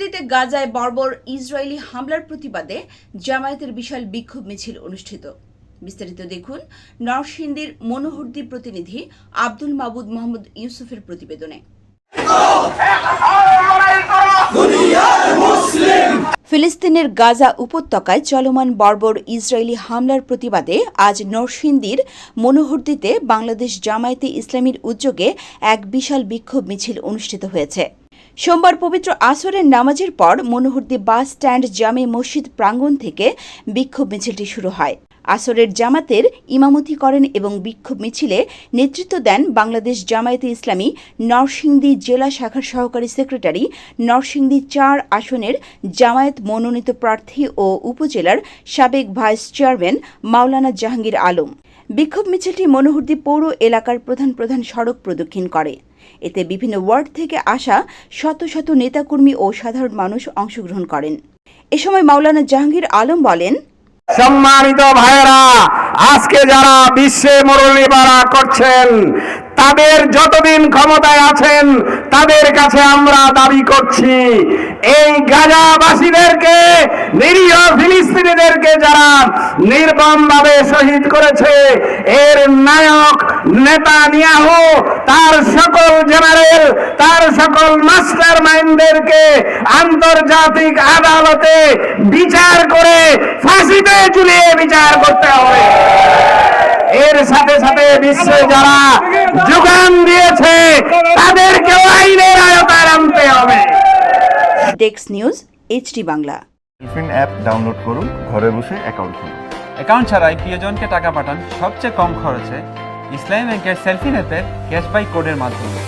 মনোহরদিতে গাজায় বর্বর ইসরায়েলি হামলার প্রতিবাদে জামায়াতের বিশাল বিক্ষোভ মিছিল অনুষ্ঠিত। বিস্তারিত দেখুন নরসিংদীর মনোহরদি প্রতিনিধি আব্দুল মাবুদ মোহাম্মদ ইউসুফের প্রতিবেদনে। ফিলিস্তিনের গাজা উপত্যকায় চলমান বর্বর ইসরায়েলি হামলার প্রতিবাদে আজ নরসিংদীর মনোহরদিতে বাংলাদেশ জামায়াতে ইসলামীর উদ্যোগে এক বিশাল বিক্ষোভ মিছিল অনুষ্ঠিত হয়েছে। সোমবার পবিত্র আসরের নামাজের পর মনোহরদি বাস স্ট্যান্ড জামে মসজিদ প্রাঙ্গণ থেকে বিক্ষোভ মিছিলটি শুরু হয়। আসরের জামাতের ইমামতি করেন এবং বিক্ষোভ মিছিলে নেতৃত্ব দেন বাংলাদেশ জামায়াতে ইসলামী নরসিংদী জেলা শাখার সহকারী সেক্রেটারি, নরসিংদী চার আসনের জামায়াত মনোনীত প্রার্থী ও উপজেলার সাবেক ভাইস চেয়ারম্যান মাওলানা জাহাঙ্গীর আলম। বিক্ষোভ মিছিলটি মনোহরদি পৌর এলাকার প্রধান প্রধান সড়ক প্রদক্ষিণ করে। এতে বিভিন্ন ওয়ার্ড থেকে আসা শত শত নেতাকর্মী ও সাধারণ মানুষ অংশগ্রহণ করেন। এ সময় মাওলানা জাহাঙ্গীর আলম বলেন, সম্মানিত ভাইয়েরা, আজকে যারা বিশ্বে মুরলিবারা করছেন, তাদের যতদিন ক্ষমতায় আছেন, তাদের কাছে আমরা দাবি করছি, এই গাজাবাসীদেরকে ফিলিস্তিনিদেরকে যারা নির্মমভাবে শহীদ করেছে, এর নায়ক নেতা নিয়াহু তার সকল জেনারেল, তার সকল মাস্টার মাইন্ডদেরকে আন্তর্জাতিক আদালতে বিচার করে ফাঁসিতে ঝুলিয়ে বিচার করতে হবে। এর সাথে সাথে বিশ্বে যারা যোগান দিয়েছে, তাদেরকেও আইনের আয়তায় আনতে হবে। ডেক্স news HD Bangla tiffin app download করুন, ঘরে বসে অ্যাকাউন্ট খুলুন। অ্যাকাউন্ট ছাড়াই প্রিয়জনকে টাকা পাঠান সবচেয়ে কম খরচে। ইসলামী ব্যাংকের সেলফি নেপে ক্যাশ বাই কোডের মাধ্যমে।